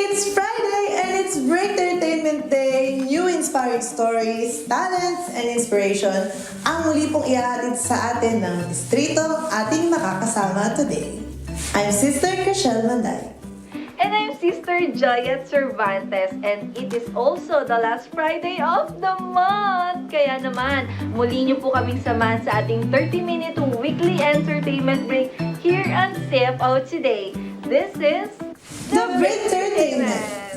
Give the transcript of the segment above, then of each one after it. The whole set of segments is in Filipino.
It's Friday and it's Break Entertainment Day. New inspiring stories, talents, and inspiration ang muli pong ihahatid sa atin ng distrito ating makakasama today. I'm Sister Cashel Manday. And I'm Sister Jayat Cervantes and it is also the last Friday of the month. Kaya naman, muli niyo po kaming samahan sa ating 30-minute weekly entertainment break here on CFO Today. This is The Break Entertainment.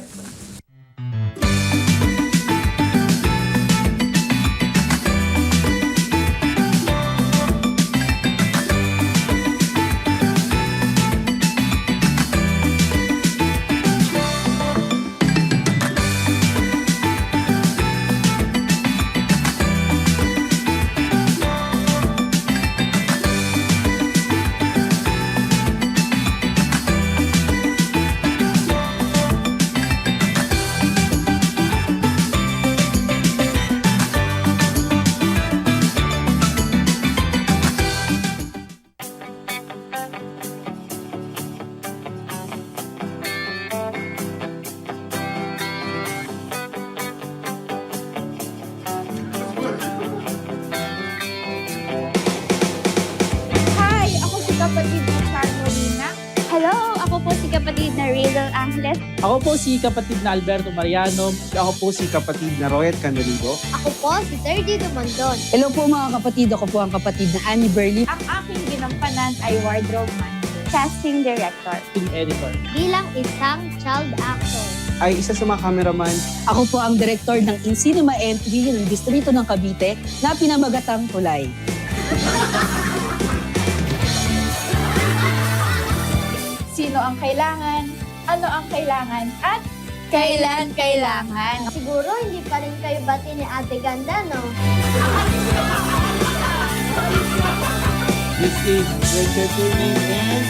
Po si kapatid na Rizel Angeles. Ako po si kapatid na Alberto Mariano. Ako po si kapatid na Royet Canalido. Ako po si Sergi Dumondon. Hello po mga kapatid, ako po ang kapatid na Annie Berlin. Ang aking ginampanan ay wardrobe manager. casting director. Film editor. Bilang isang child actor. Ay isa sa mga cameraman. Ako po ang direktor ng In-Cinema Entry ng Distrito ng Cavite na pinamagatang Tulay. Sino ang kailangan? Ano ang kailangan? At kailan kailangan? Siguro hindi pa rin kayo bati ni Ate Ganda, no? This is Entertainment and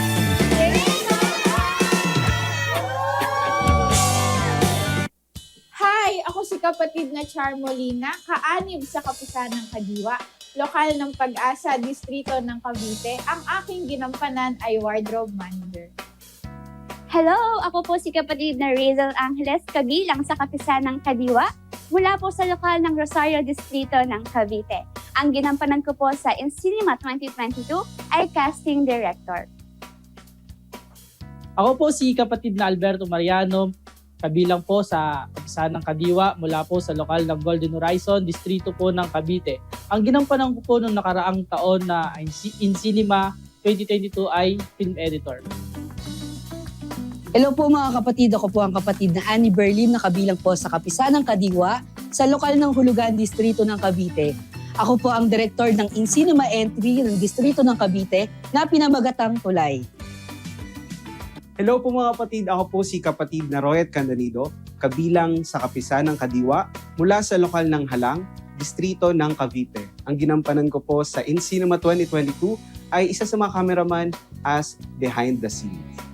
Hi! Ako si kapatid na Charmolina, kaanib sa Kapisanang Kadiwa. Lokal ng Pag-asa, Distrito ng Cavite. Ang aking ginampanan ay wardrobe manager. Hello, ako po si kapatid na Rizel Angeles, kabilang sa Kapisanang Kadiwa, mula po sa lokal ng Rosario Distrito ng Cavite. Ang ginampanan ko po sa In Cinema 2022 ay casting director. Ako po si kapatid na Alberto Mariano. Kabilang po sa Kapisanang Kadiwa mula po sa lokal ng Golden Horizon, distrito po ng Cavite. Ang ginampanan ko po noong nakaraang taon na In Cinema 2022 ay film editor. Hello po mga kapatid, ako po ang kapatid na Annie Berlin na kabilang po sa Kapisanang Kadiwa sa lokal ng Hulugan Distrito ng Cavite. Ako po ang direktor ng In-Cinema Entry ng Distrito ng Cavite na pinamagatang Tulay. Hello po mga kapatid. Ako po si kapatid na Royet Canalido. Kabilang sa Kapisan ng Kadiwa mula sa lokal ng Halang, distrito ng Cavite. Ang ginampanan ko po sa In Cinema 2022 ay isa sa mga cameraman as behind the scenes.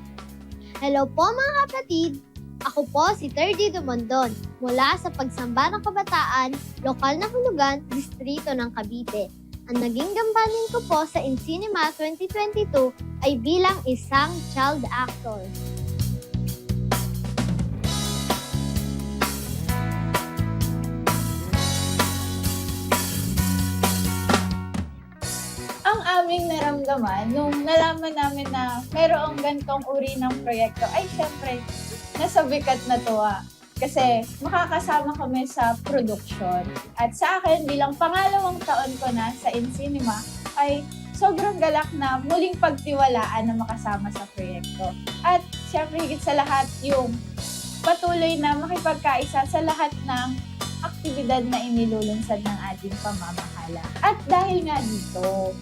Hello po mga kapatid! Ako po si Sergi Dumondon. Mula sa Pagsamba ng Kabataan, lokal na hulugan, Distrito ng Cavite. Ang naging gampanin ko po sa Incinema 2022 ay bilang isang child actor. Ang aming naramdaman nung nalaman namin na mayroong gantong uri ng proyekto ay syempre nasa bikat na tuwa. Kasi makakasama kami sa production. At sa akin, bilang pangalawang taon ko na sa InCinema, ay sobrang galak na muling pagtiwalaan na makasama sa proyekto. At syempre higit sa lahat yung patuloy na makipagkaisa sa lahat ng aktibidad na inilulunsad ng ating pamamahala. At dahil nga dito,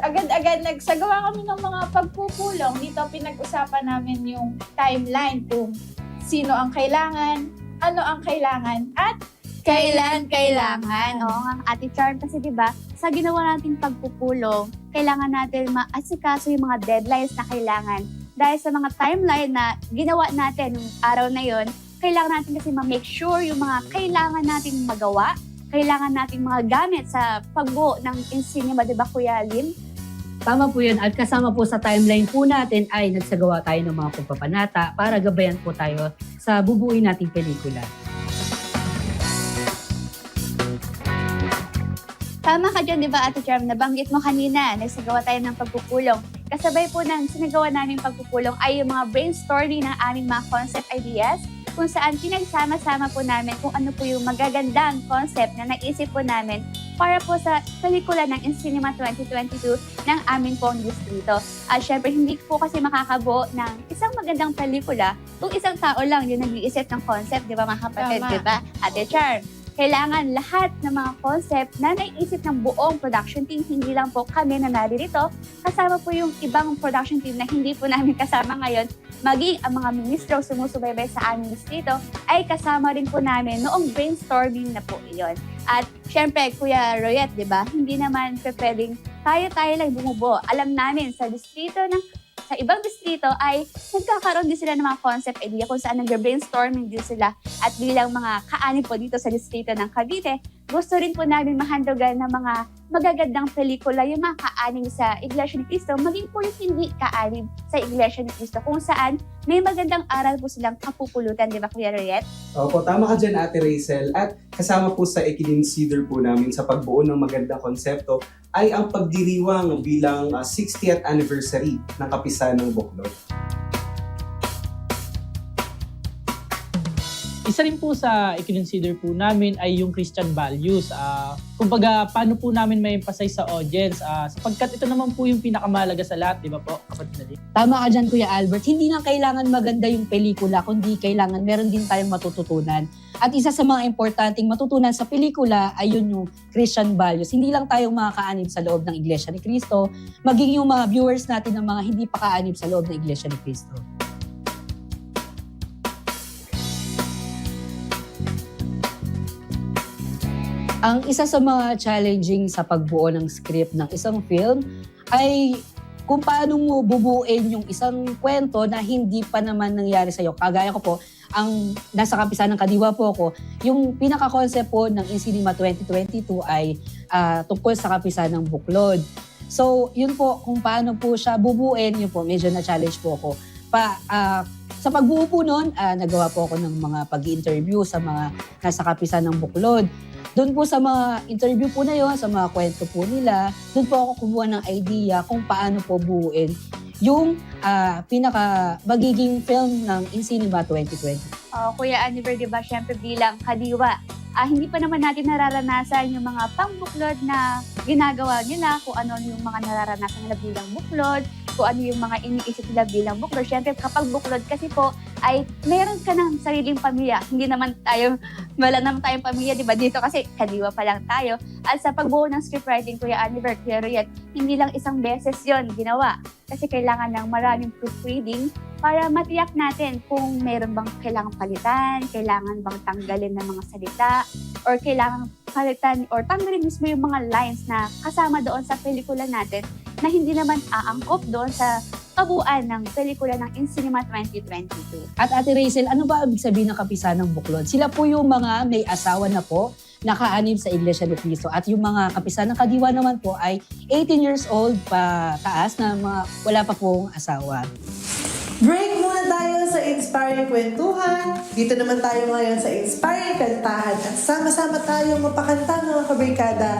agad-agad nagsagawa kami ng mga pagpupulong. Dito pinag-usapan namin yung timeline kung sino ang kailangan, ano ang kailangan, at kailan kailangan. Oo nga, Ate Charm, kasi di ba sa ginawa nating pagpupulong, kailangan natin maasikaso yung mga deadlines na kailangan. Dahil sa mga timeline na ginawa natin nung araw na yon, kailangan natin kasi ma-make sure yung mga kailangan nating magawa, kailangan nating mga gamit sa pagbuo ng in cinema, di ba Kuya Lin? Tama po yun. At kasama po sa timeline po natin ay nagsagawa tayo ng mga pagpapanata para gabayan po tayo sa bubuin nating pelikula. Tama ka dyan, di ba, Ate Charm? Nabanggit mo kanina, nagsagawa tayo ng pagpupulong. Kasabay po ng sinagawa namin pagpupulong ay yung mga brainstorming ng aming mga concept ideas kung saan pinagsama-sama po namin kung ano po yung magagandang concept na naisip po namin para po sa pelikula ng In Cinema 2022 ng amin pong distrito. At syempre, hindi po kasi makakabuo ng isang magandang pelikula kung isang tao lang yung nag-iisip ng concept, di ba mga kapatid, di ba? Ate Charm, kailangan lahat ng mga concept na naisip ng buong production team, hindi lang po kami na naririto, kasama po yung ibang production team na hindi po namin kasama ngayon, maging ang mga ministro sumusubaybay sa aming distrito, ay kasama rin po namin noong brainstorming na po iyon. At syempre, Kuya Royet, di ba, hindi naman pwedeng tayo-tayo lang bumubuo. Alam namin sa distrito ng sa ibang distrito ay nagkakaroon din sila ng mga concept idea kung saan nag-brainstorming din sila at bilang mga kaanib po dito sa distrito ng Cavite, gusto rin po namin mahandogan ng mga magagandang pelikula yung mga kaanib sa Iglesia ni Cristo, maging po yung hindi kaanib sa Iglesia ni Cristo kung saan may magandang aral po silang kapupulutan, di ba Kuya Royet? Opo, tama ka dyan Ate Rachel. At kasama po sa ikinonsider po namin sa pagbuo ng magandang konsepto ay ang pagdiriwang bilang ah, 60th anniversary ng kapisan ng Buklod. Isa rin po sa i-consider po namin ay yung Christian values. Ah, kumbaga, paano po namin may emphasize sa audience? Ah, sapagkat ito naman po yung pinakamalaga sa lahat, di ba po, kapatid na Tama ka dyan, Kuya Albert. Hindi lang kailangan maganda yung pelikula, kundi kailangan meron din tayong matututunan. At isa sa mga importanteng matutunan sa pelikula ay yun yung Christian values. Hindi lang tayong mga kaanib sa loob ng Iglesia ni Cristo, maging yung mga viewers natin ng mga hindi pa kaanib sa loob ng Iglesia ni Cristo. Ang isa sa mga challenging sa pagbuo ng script ng isang film ay kung paano mo bubuin yung isang kwento na hindi pa naman nangyari sa'yo. Kagaya ko po, ang nasa kapisan ng Kadiwa po ako, yung pinaka-concept po ng Incinema 2022 ay ah, tungkol sa kapisan ng Buklod. So, yun po, kung paano po siya bubuin, yun po, medyo na-challenge po ako. Pa, ah, sa pagbuo po nun, ah, nagawa po ako ng mga pag-interview sa mga nasa kapisan ng Buklod. Doon po sa mga interview po na yon, sa mga kwento po nila, doon po ako kumuha ng idea kung paano po buuin yung ah, pinaka magiging film ng In Cinema 2020. Uh, Kuya Aniver, di ba, syempre bilang kadiwa, ah, hindi pa naman natin nararanasan yung mga pangbuklod na ginagawa nila, kung ano yung mga nararanasan nila bilang buklod, kung ano yung mga iniisip nila bilang buklod. Syempre, kapag buklod kasi po, ay meron ka ng sariling pamilya. Hindi naman tayo, wala naman tayong pamilya, di ba? Dito kasi kadiwa pa lang tayo. At sa pagbuo ng scriptwriting, Kuya Aniver, Kuya Royet, hindi lang isang beses yon ginawa. Kasi kailangan ng maraming proofreading para matiyak natin kung meron bang kailangan palitan, kailangan bang tanggalin ng mga salita, or kailangan palitan or tanggalin mismo yung mga lines na kasama doon sa pelikula natin na hindi naman aangkop doon sa kabuuan ng pelikula ng In Cinema 2022. At Ate Rachel, ano ba ibig sabihin ng kapisan ng Buklod? Sila po yung mga may asawa na po, nakaanib sa Iglesia ni Cristo. At yung mga kapisan ng Kadiwa naman po ay 18 years old pa taas na mga wala pa pong asawa. Break muna tayo sa inspiring kwentuhan. Dito naman tayo ngayon sa inspiring kantahan at sama-sama tayo mapakanta mga kabarkada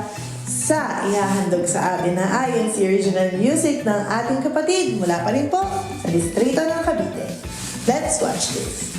sa ihahandog sa atin na ayon si original music ng ating kapatid mula pa rin po sa distrito ng Cavite. Let's watch this.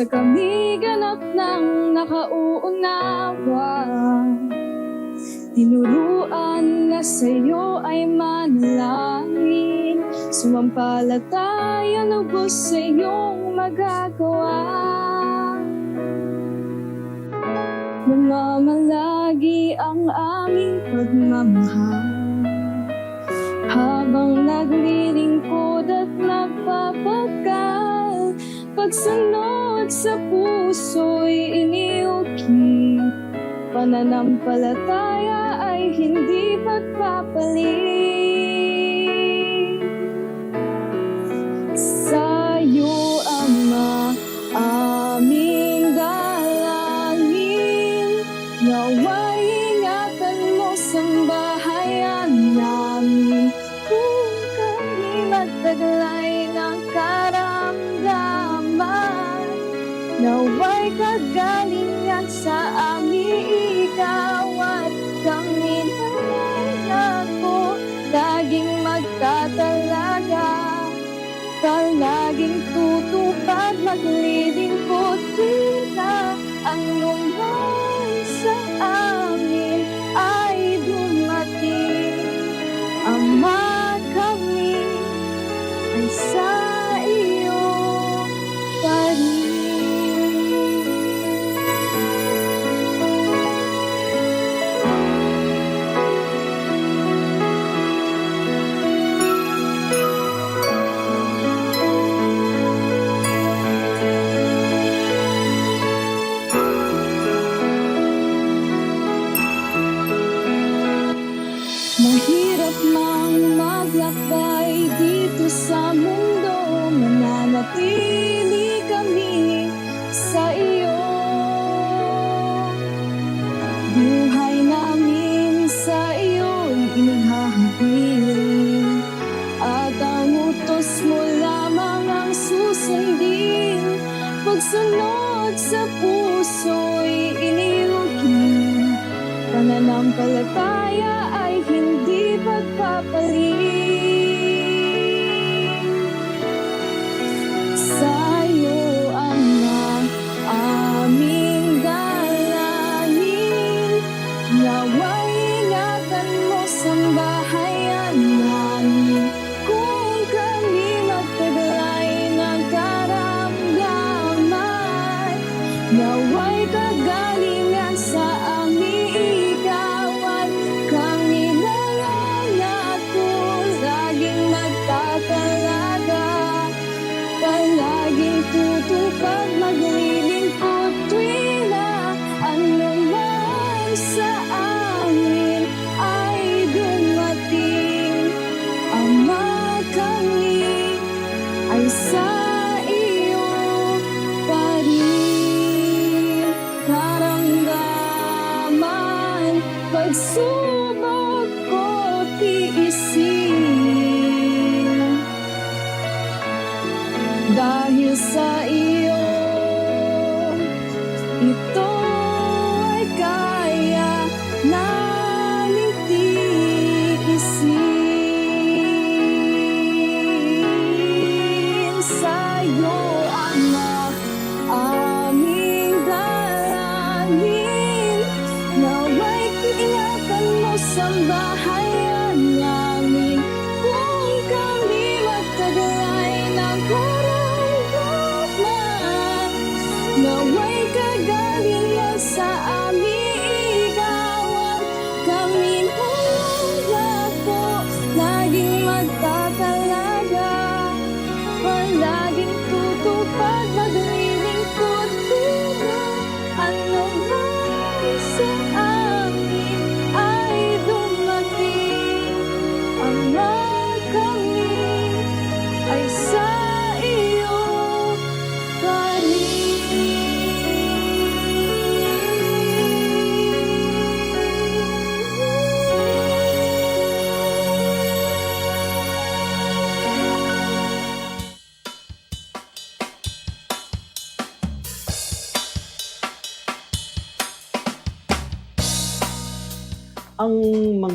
Sa kami ganap ng nakauunawa Tinuruan na sa'yo ay manalangin. Sumampalataya lubos sa iyong magagawa. Namamalagi ang aming pagmamahal. Habang naglilingkod at nagpapagal Pagsunod pag sa puso'y iniuki Pananampalataya ay hindi pagpapalit na huwag kagalit. Nawa'y ingatan mo samba nag-iisip dahil sa iyo.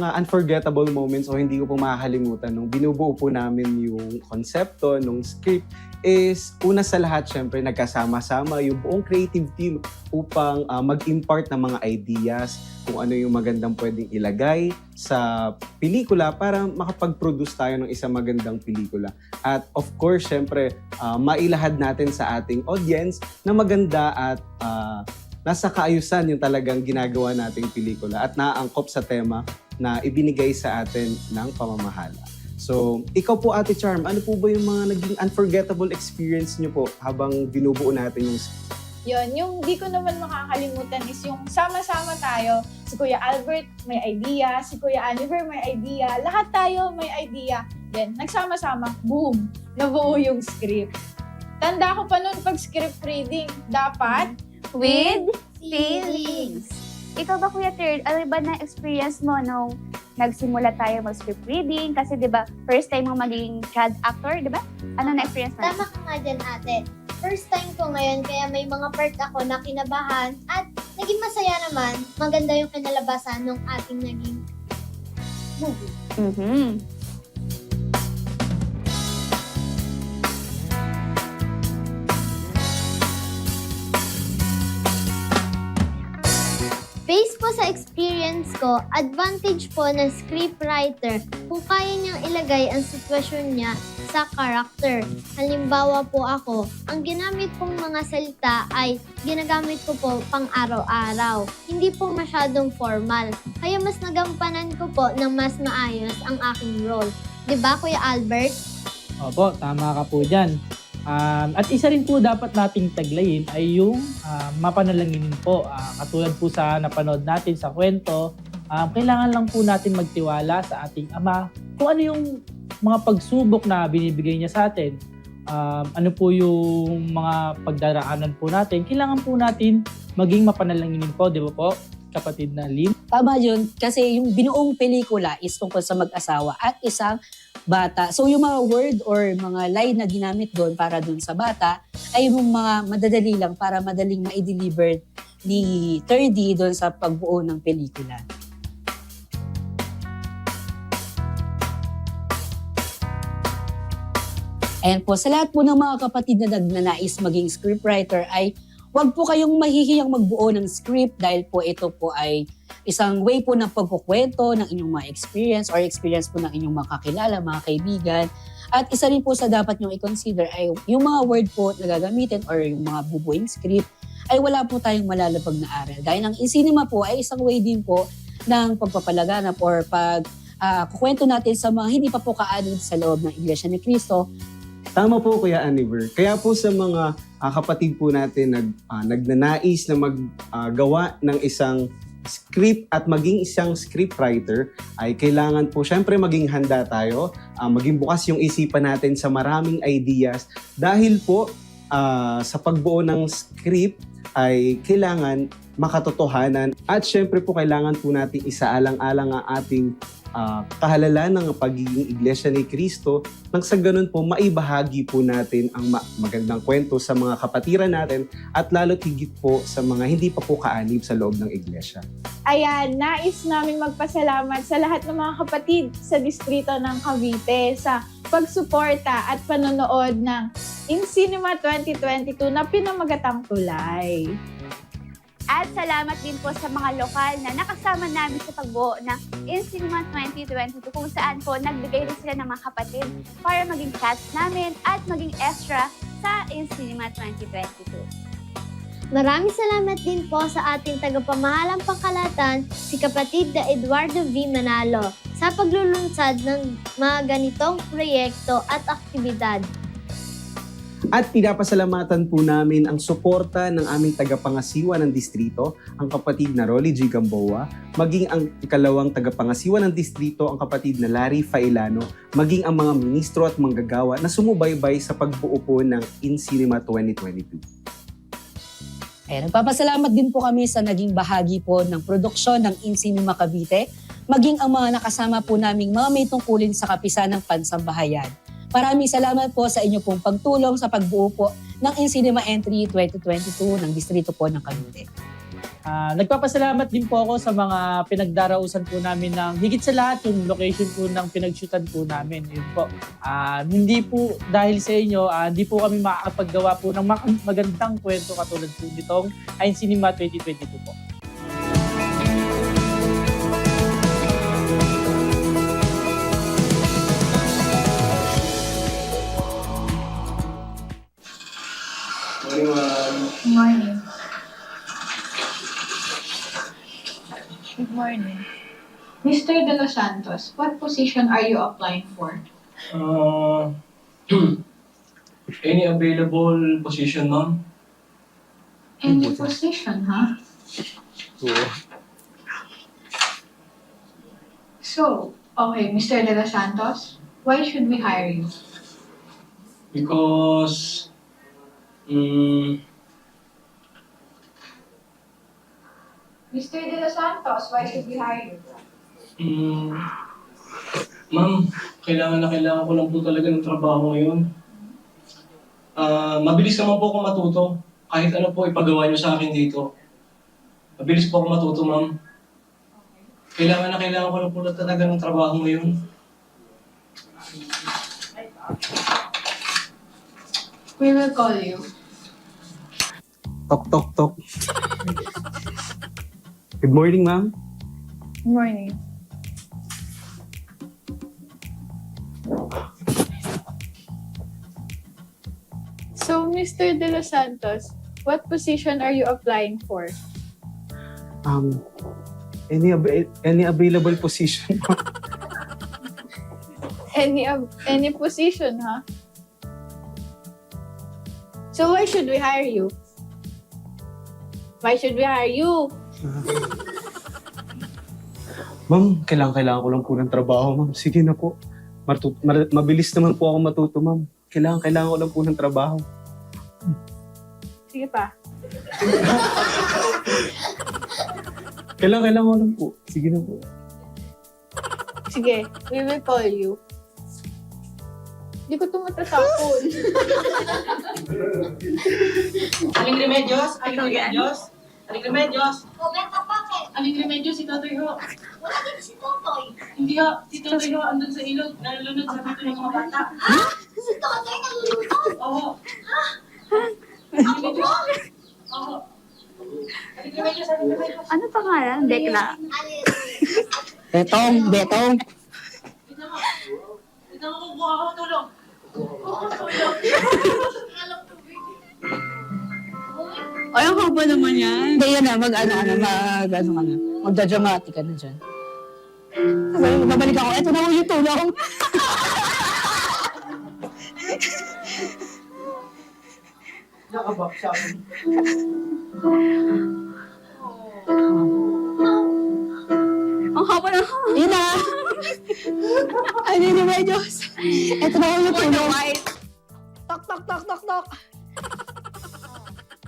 mga unforgettable moments o hindi ko po makakalimutan nung binubuo po namin yung konsepto, nung script, is una sa lahat syempre nagkasama-sama yung buong creative team upang uh, mag-impart ng mga ideas kung ano yung magandang pwedeng ilagay sa pelikula para makapag-produce tayo ng isang magandang pelikula. At of course, syempre, uh, mailahad natin sa ating audience na maganda at uh, nasa kaayusan yung talagang ginagawa nating pelikula at naaangkop sa tema na ibinigay sa atin ng pamamahala. So, ikaw po Ate Charm, ano po ba yung mga naging unforgettable experience nyo po habang binubuo natin yung yun, yung di ko naman makakalimutan is yung sama-sama tayo. Si Kuya Albert may idea, si Kuya Oliver may idea, lahat tayo may idea. Then, nagsama-sama, boom, nabuo yung script. Tanda ko pa noon pag script reading, dapat with feelings. Ikaw ba, Kuya Third, ano ba na experience mo nung nagsimula tayo mag-script reading? Kasi di ba first time mo maging child actor, di ba? Ano na experience mo? Tama ka nga dyan, ate. First time ko ngayon, kaya may mga part ako na kinabahan at naging masaya naman. Maganda yung kinalabasan ng ating naging movie. Mhm. Po sa experience ko, advantage po ng scriptwriter kung kaya niyang ilagay ang sitwasyon niya sa character. Halimbawa po ako, ang ginamit kong mga salita ay ginagamit ko po pang araw-araw. Hindi po masyadong formal. Kaya mas nagampanan ko po ng mas maayos ang aking role. 'Di ba Kuya Albert? Opo, tama ka po dyan. Um, at isa rin po dapat nating taglayin ay yung ah, mapanalanginin po. Ah, katulad po sa napanood natin sa kwento, um, kailangan lang po natin magtiwala sa ating Ama kung ano yung mga pagsubok na binibigay niya sa atin. Um, ano po yung mga pagdaraanan po natin. Kailangan po natin maging mapanalanginin po, di ba po? Kapatid na Lynn. Tama yun, kasi yung binuong pelikula is tungkol sa mag-asawa at isang bata. So yung mga word or mga line na ginamit doon para doon sa bata ay yung mga madadali lang para madaling ma-deliver ni 3D doon sa pagbuo ng pelikula. Ayan po, sa lahat po ng mga kapatid na nagnanais maging scriptwriter ay huwag po kayong mahihiyang magbuo ng script dahil po ito po ay isang way po ng pagkukwento ng inyong mga experience or experience po ng inyong mga kakilala, mga kaibigan. At isa rin po sa dapat nyo i-consider ay yung mga word po na gagamitin or yung mga bubuing script ay wala po tayong malalabag na aral. Dahil ang cinema po ay isang way din po ng pagpapalaganap or pag ah, kukwento natin sa mga hindi pa po kaanid sa loob ng Iglesia ni Cristo Tama po Kuya Aniver. Kaya po sa mga ah, kapatid po natin nag, ah, nagnanais na maggawa ng isang script at maging isang scriptwriter ay kailangan po syempre maging handa tayo, ah, maging bukas yung isipan natin sa maraming ideas. Dahil po ah, sa pagbuo ng script ay kailangan makatotohanan at syempre po kailangan po natin isaalang-alang ang ating ah, kahalalan ng pagiging iglesia ni Kristo nang sa ganun po maibahagi po natin ang ma- magandang kwento sa mga kapatiran natin at lalo't higit po sa mga hindi pa po kaanib sa loob ng iglesia. Ayan, nais namin magpasalamat sa lahat ng mga kapatid sa distrito ng Cavite sa pagsuporta at panonood ng In Cinema 2022 na pinamagatang tulay. At salamat din po sa mga lokal na nakasama namin sa pagbuo ng In Cinema 2022 kung saan po nagbigay rin sila ng mga kapatid para maging cast namin at maging extra sa In Cinema 2022. Maraming salamat din po sa ating tagapamahalang pangkalatan, si kapatid na Eduardo V. Manalo, sa paglulunsad ng mga ganitong proyekto at aktibidad. At pinapasalamatan po namin ang suporta ng aming tagapangasiwa ng distrito, ang kapatid na Rolly G. Gamboa, maging ang ikalawang tagapangasiwa ng distrito, ang kapatid na Larry Failano, maging ang mga ministro at manggagawa na sumubaybay sa pagbuo po ng In Cinema 2022. Ayan, nagpapasalamat din po kami sa naging bahagi po ng produksyon ng In Cinema Cavite, maging ang mga nakasama po naming mga may tungkulin sa kapisan ng pansambahayan. Maraming salamat po sa inyo pong pagtulong sa pagbuo po ng In Cinema Entry 2022 ng Distrito po ng Cavite. Ah, nagpapasalamat din po ako sa mga pinagdarausan po namin ng higit sa lahat yung location po ng pinagshootan po namin. Yun po. Ah, hindi po dahil sa inyo, ah, hindi po kami makakapaggawa po ng magandang kwento katulad po nitong Ain Cinema 2022 po. Morning. Good morning. Mr. De Los Santos, what position are you applying for? Uh, any available position nun? Any position, huh? Oo. So, okay, Mr. De Los Santos, why should we hire you? Because, mm, Mr. De Los Santos, why should we hire you? mm, ma'am, kailangan na kailangan ko lang po talaga ng trabaho ngayon. Ah, mabilis naman po ako matuto. Kahit ano po ipagawa niyo sa akin dito. Mabilis po ako matuto, ma'am. Kailangan na kailangan ko lang po talaga ng trabaho ngayon. We will call you. Tok, tok, tok. Good morning, ma'am. Morning. So, Mr. De Los Santos, what position are you applying for? Um, any, ab- any available position? Any of any position, huh? So why should we hire you? Why should we hire you? ma'am, kailangan, kailangan ko lang po ng trabaho, ma'am. Sige na po. Matu- mar- mabilis naman po ako matuto, ma'am. Kailangan, kailangan ko lang po ng trabaho. Sige pa. Kailangan, kailangan ko lang po. Sige na po. Sige, we will call you. Hindi ko tumatasapon. Aling Remedios? Aling Remedios? Aling Remedios? Komenta bakit? Aling Remedios, si Totoy ho. Wala din si Totoy. Hindi ho, si Totoy ho andun sa ilog. Nalulunod sa dito ng mga bata. Si Totoy nalulunod. Oo. Ako po? Oo. Aling Remedios, Aling Remedios. Ano pangalan? Dekla. Alin? Betong, betong. Buka ako tulong. Oo, tulong. Ay, ang haba naman yan. Hindi, yan na. Mag, ano, mag, ano, ano. Magda-dramatic ka na dyan. Sabi, babalik ako. Eto na ho yung tulong. Nakabak siya. Ang haba na. Yun na. Hindi na, Diyos. Eto na ho yung tulong. Tok, tok, tok, tok, tok.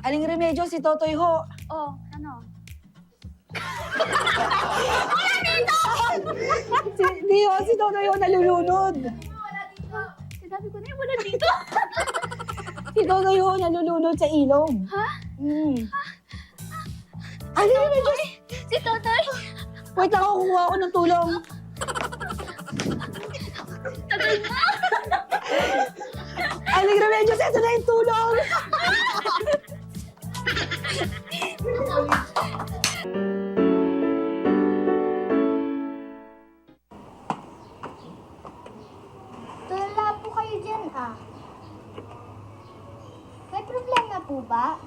Aling remedyo, si Totoy ho. Oh, ano? Si, di ho, si Totoy ho nalulunod. Sinabi ko na yung wala dito. Si Totoy ho nalulunod sa ilong. Ha? Hmm. Aling remedyo, Si Totoy. wait lang ako, kukuha ako ng tulong. Aling remedyo, eto na yung tulong. Tulala po kayo dyan ah. May problema po ba?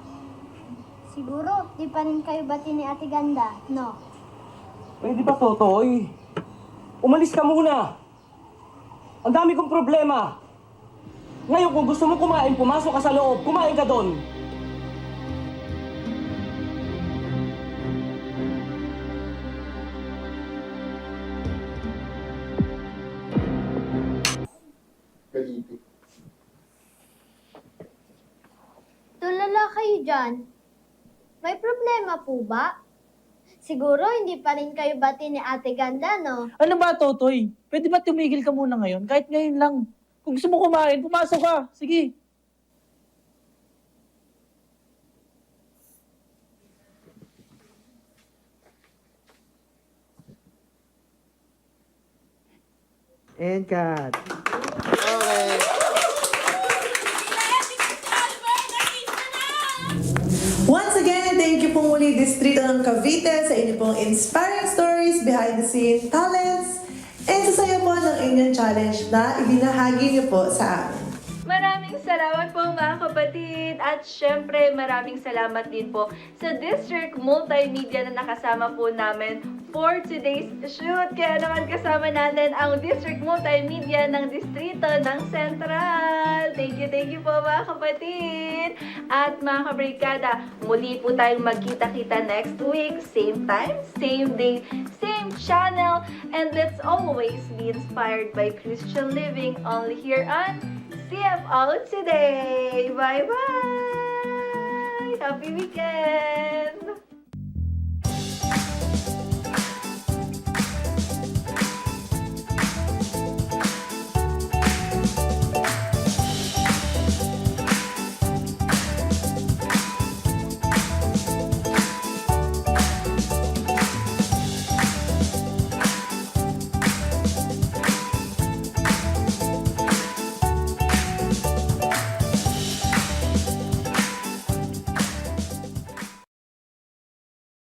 Siguro, di pa rin kayo bati ni Ate Ganda, no? Pwede ba, Totoy? Umalis ka muna. Ang dami kong problema. Ngayon, kung gusto mo kumain, pumasok ka sa loob. Kumain ka doon. Tulala kayo dyan. May problema po ba? Siguro, hindi pa rin kayo bati ni Ate Ganda, no? Ano ba, Totoy? Pwede ba tumigil ka muna ngayon? Kahit ngayon lang. Kung gusto mo kumain, pumasok ka. Sige. And cut. Thank you po muli Distrito ng Cavite sa inyo pong inspiring stories, behind the scene talents, and sa saya po ng inyong challenge na ibinahagi niyo po sa amin. Salamat po mga kapatid. At syempre, maraming salamat din po sa District Multimedia na nakasama po namin for today's shoot. Kaya naman kasama natin ang District Multimedia ng Distrito ng Central. Thank you, thank you po mga kapatid. At mga kabrigada, muli po tayong magkita-kita next week. Same time, same day, same channel. And let's always be inspired by Christian living only here on CFO Today. Bye-bye! Happy weekend!